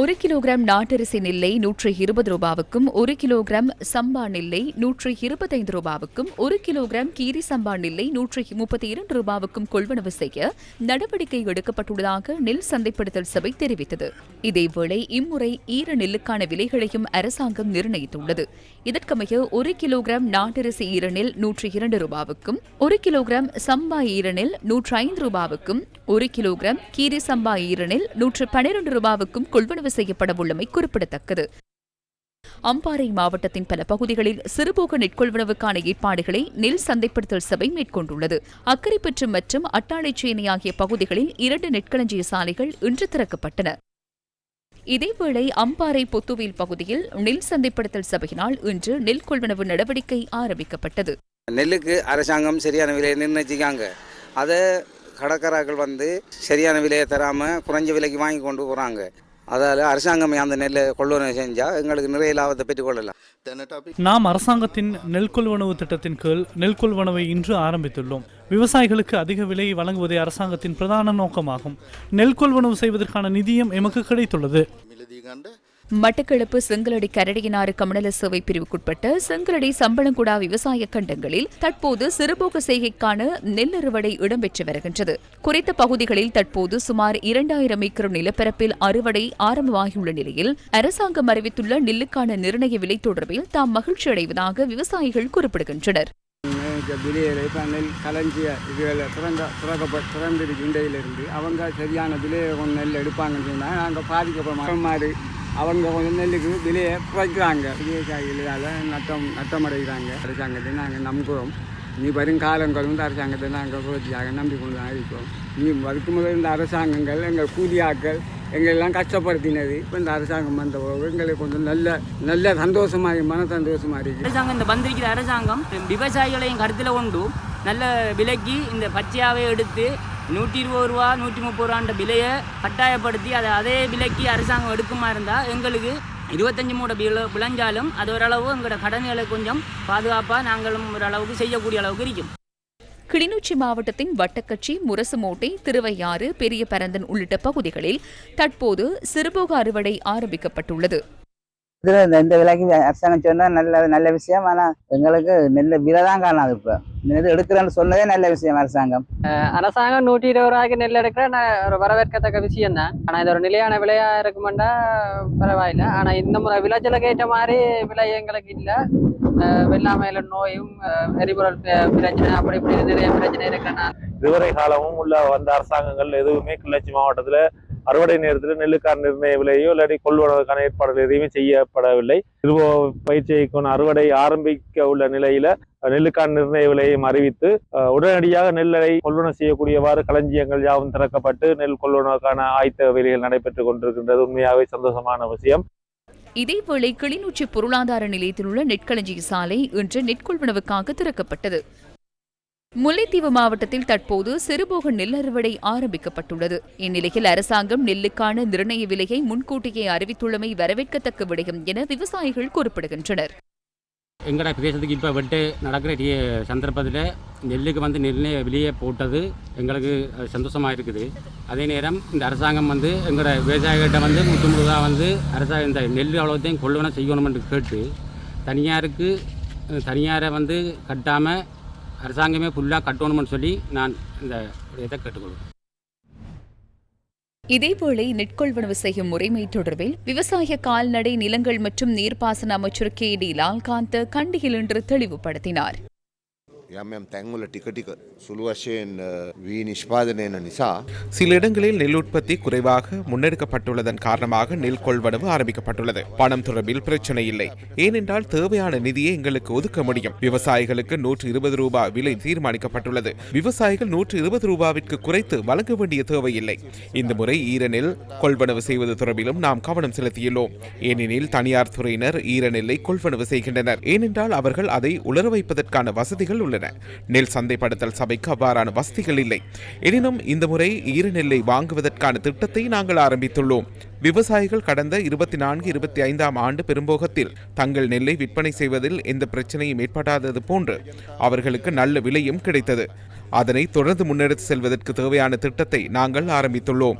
ஒரு கிலோகிராம் நாட்டரிசி நெல்லை நூற்றி இருபது ரூபாவுக்கும் ஒரு கிலோகிராம் சம்பா நெல்லை நூற்றி இருபத்தைந்து ரூபாவுக்கும் ஒரு கிலோகிராம் கீரி சம்பா நெல்லை நூற்றி முப்பத்தி இரண்டு ரூபாவுக்கும் கொள்வனவு செய்ய நடவடிக்கை எடுக்கப்பட்டுள்ளதாக நெல் சந்தைப்படுத்தல் சபை தெரிவித்தது. இதேவேளை இம்முறை ஈர நெல்லுக்கான விலைகளையும் அரசாங்கம் நிர்ணயித்துள்ளது. இதற்கமைய ஒரு கிலோகிராம் நாட்டரிசி ஈரநெல் நூற்றி இரண்டு ரூபாவுக்கும் ஒரு கிலோகிராம் சம்பா ஈரநெல் நூற்றி ஐந்து ரூபாவுக்கும் ஒரு கிலோகிராம் கீரி சம்பா ஈரநெல் நூற்று பனிரெண்டு ரூபாவுக்கும் கொள்வனவு செய்யப்படவுள்ளமை குறிப்பிடத்தக்கது. அம்பாறை மாவட்டத்தின் பல பகுதிகளில் சிறுபோக நெற்கொள்வனவுக்கான ஏற்பாடுகளை நெல் சந்தைப்படுத்தல் சபை மேற்கொண்டுள்ளது. அக்கரைப்பற்று மற்றும் அட்டாளைச்சேனை ஆகிய பகுதிகளில் இரண்டு நெற்களஞ்சிய சாலைகள் இன்று திறக்கப்பட்டன. இதேவேளை அம்பாறை பொத்துவில் பகுதியில் நெல் சந்தைப்படுத்தல் சபையினால் இன்று நெல் கொள்வனவு நடவடிக்கை ஆரம்பிக்கப்பட்டது. நெல்லுக்கு அரசாங்கம் சரியான விலையை நிர்ணயிச்சிக்காங்க. அதை கடற்கராக்கள் வந்து சரியான விலையை தராமல் குறைஞ்ச விலைக்கு வாங்கி கொண்டு போகிறாங்க அதால் அரசாங்கம் அந்த நெல்லை கொள்வனவு செஞ்சால் எங்களுக்கு நிறைய லாபத்தை பெற்றுக்கொள்ளலாம். நாம் அரசாங்கத்தின் நெல் கொள்வனவு திட்டத்தின் கீழ் நெல் கொள்வனவை இன்று ஆரம்பித்துள்ளோம். விவசாயிகளுக்கு அதிக விலையை வழங்குவதே அரசாங்கத்தின் பிரதான நோக்கமாகும். நெல் கொள்வனவு செய்வதற்கான நிதியம் எமக்கு கிடைத்துள்ளது. மட்டக்களப்பு செங்கலடி கரடியினாறு கமநல சேவை பிரிவுக்குட்பட்ட செங்கலடி சம்பளங்குடா விவசாய கண்டங்களில் தற்போது சிறுபோக செய்கைக்கான நெல் அறுவடை இடம்பெற்று வருகின்றது. குறித்த பகுதிகளில் தற்போது சுமார் இரண்டாயிரம் ஏக்கர் நிலப்பரப்பில் அறுவடை ஆரம்பமாகியுள்ள நிலையில் அரசாங்கம் அறிவித்துள்ள நெல்லுக்கான நிர்ணய விலை தொடர்பில் தாம் மகிழ்ச்சி அடைவதாக விவசாயிகள் குறிப்பிடுகின்றனர். விலையில் அவங்க சரியான விலையை நெல் எடுப்பாங்கன்னு சொன்னால் நாங்கள் பாதிக்கப்படுற மாதிரி அவங்க கொஞ்சம் நெல்லுக்கு விலையை குறைக்கிறாங்க. விவசாயிகளால் நட்டம் நட்டமடைகிறாங்க அரசாங்கத்தை நாங்கள் நம்புகிறோம் நீ வரும் காலங்கள் வந்து அரசாங்கத்தை நாங்கள் குறைச்சியாக நம்பிக்கொண்டு தான் இருக்கோம். நீ அதுக்கு முதல் இந்த அரசாங்கங்கள் எங்கள் கூலியாக்கள் எங்களெல்லாம் கஷ்டப்படுத்தினது. இப்போ இந்த அரசாங்கம் வந்த எங்களுக்கு கொஞ்சம் நல்ல நல்ல சந்தோஷமாக மன சந்தோஷமாக இருக்குது அரசாங்கம் இந்த வந்திருக்கிற அரசாங்கம் விவசாயிகளையும் கருத்தில் கொண்டு நல்ல விலைக்கு இந்த பச்சையாவை எடுத்து நூற்றி இருபது ரூபா நூற்றி முப்பது ரூபான்ற விலையை கட்டாயப்படுத்தி அதை அதே விலைக்கு அரசாங்கம் எடுக்குமா இருந்தால் எங்களுக்கு இருபத்தஞ்சி மூட விளை விளைஞ்சாலும் அது ஓரளவு எங்களோட கடன்களை கொஞ்சம் பாதுகாப்பாக நாங்களும் ஓரளவுக்கு செய்யக்கூடிய அளவுக்கு இருக்கும். கிளிநொச்சி மாவட்டத்தின் வட்டக்கட்சி முரசுமோட்டை திருவையாறு பெரிய பரந்தன் உள்ளிட்ட பகுதிகளில் தற்போது சிறுபோக அறுவடை ஆரம்பிக்கப்பட்டுள்ளது. இதில் இந்த இந்த விலைக்கு அரசாங்கம் சொன்னால் நல்ல நல்ல விஷயம். ஆனால் எங்களுக்கு நெல் விலை தான் காணாது இப்போ. இது எடுக்கிறேன்னு சொன்னதே நல்ல விஷயம் அரசாங்கம். அரசாங்கம் நூற்றி இருபது ரூபாய்க்கு நெல் எடுக்கிற ஒரு வரவேற்கத்தக்க விஷயம் தான் ஆனால் இது ஒரு நிலையான விலையா இருக்குமெண்டா பரவாயில்ல. ஆனால் இந்த முறை விளைச்சலுக்கு ஏற்ற மாதிரி விலை எங்களுக்கு இல்லை. வெள்ளாமையில நோயும் அஹ், எரிபொருள் பிரச்சனை அப்படி இப்படி நிறைய பிரச்சனை இருக்கிறனால. இதுவரை காலமும் உள்ள வந்த அரசாங்கங்கள் எதுவுமே கிளர்ச்சி மாவட்டத்துல அறுவடை நேரத்தில் நெல்லுக்கான நிர்ணய விலையோ இல்லாட்டி கொள்வனவுக்கான ஏற்பாடுகள் எதுவுமே செய்யப்படவில்லை. பயிற்சி பயிற்சிக்கான அறுவடை ஆரம்பிக்க உள்ள நிலையில நெல்லுக்கான நிர்ணய விலையையும் அறிவித்து உடனடியாக நெல்லை கொள்வனம் செய்யக்கூடியவாறு களஞ்சியங்கள் யாவும் திறக்கப்பட்டு நெல் கொள்வனவுக்கான ஆயத்த வேலைகள் நடைபெற்றுக் கொண்டிருக்கின்றது. உண்மையாகவே சந்தோஷமான விஷயம். இதேவேளை கிளிநொச்சி பொருளாதார நிலையத்தில் உள்ள நெற்களஞ்சிய சாலை இன்று நெற்கொள்வனவுக்காக திறக்கப்பட்டது. முல்லைத்தீவு மாவட்டத்தில் தற்போது சிறுபோக நெல் அறுவடை ஆரம்பிக்கப்பட்டுள்ளது. இந்நிலையில் அரசாங்கம் நெல்லுக்கான நிர்ணய விலையை முன்கூட்டியே அறிவித்துள்ளமை வரவேற்கத்தக்க விடயம் என விவசாயிகள் குறிப்பிடுகின்றனர். எங்கட பிரதேசத்துக்கு இப்போ வெட்டு நடக்கிற சந்தர்ப்பத்தில் நெல்லுக்கு வந்து நிர்ணய விலையை போட்டது எங்களுக்கு சந்தோஷமாக இருக்குது. அதே நேரம் இந்த அரசாங்கம் வந்து எங்களோட விவசாயிகிட்ட வந்து முற்று முழுதாக வந்து அரசாங்கம் இந்த நெல் அவ்வளோத்தையும் கொள்வனம் செய்யணும்னு கேட்டு தனியாருக்கு தனியாரை வந்து கட்டாமல் அரசாங்கமே ஃபுல்லாக கட்டணும்னு சொல்லி நான் இந்த இதை கேட்டுக்கொள்வேன் இதேவேளை நெற்கொள்வனவு செய்யும் முறைமை தொடர்பில் விவசாய கால்நடை நிலங்கள் மற்றும் நீர்ப்பாசன அமைச்சர் கே டி லால்காந்த் கண்டியில் இன்று தெளிவுபடுத்தினார். யாம் தேங்குல டிக்க டிக்க சுலுவஷேன் வி நிஷ்பாதனேன நிசா. சில இடங்களில் நெல் உற்பத்தி குறைவாக முன்னெடுக்கப்பட்டுள்ளதன் காரணமாக நெல் கொள்வனவு ஆரம்பிக்கப்பட்டுள்ளது. பணம் தொடர்பில் பிரச்சனை இல்லை. ஏனென்றால் தேவையான நிதியை எங்களுக்கு ஒதுக்க முடியும். விவசாயிகளுக்கு நூற்று இருபது ரூபாய் விலை தீர்மானிக்கப்பட்டுள்ளது. விவசாயிகள் நூற்று இருபது ரூபாவிற்கு குறைத்து வழங்க வேண்டிய தேவையில்லை. இந்த முறை ஈரநெல் கொள்வனவு செய்வது தொடர்பிலும் நாம் கவனம் செலுத்தியுள்ளோம். ஏனெனில் தனியார் துறையினர் ஈரநெல்லை கொள்வனவு செய்கின்றனர். ஏனென்றால் அவர்கள் அதை உலர வைப்பதற்கான வசதிகள் உள்ளன. நெல் சந்தைப்படுத்தல் சபைக்கு அவ்வாறான வசதிகள் இல்லை. எனினும் இந்த முறை ஈரநெல்லை வாங்குவதற்கான திட்டத்தை நாங்கள் ஆரம்பித்துள்ளோம். விவசாயிகள் கடந்த இருபத்தி நான்கு இருபத்தி ஐந்தாம் ஆண்டு பெரும்போகத்தில் தங்கள் நெல்லை விற்பனை செய்வதில் எந்த பிரச்சனையும் ஏற்படாதது போன்று அவர்களுக்கு நல்ல விலையும் கிடைத்தது. அதனை தொடர்ந்து முன்னெடுத்து செல்வதற்கு தேவையான திட்டத்தை நாங்கள் ஆரம்பித்துள்ளோம்.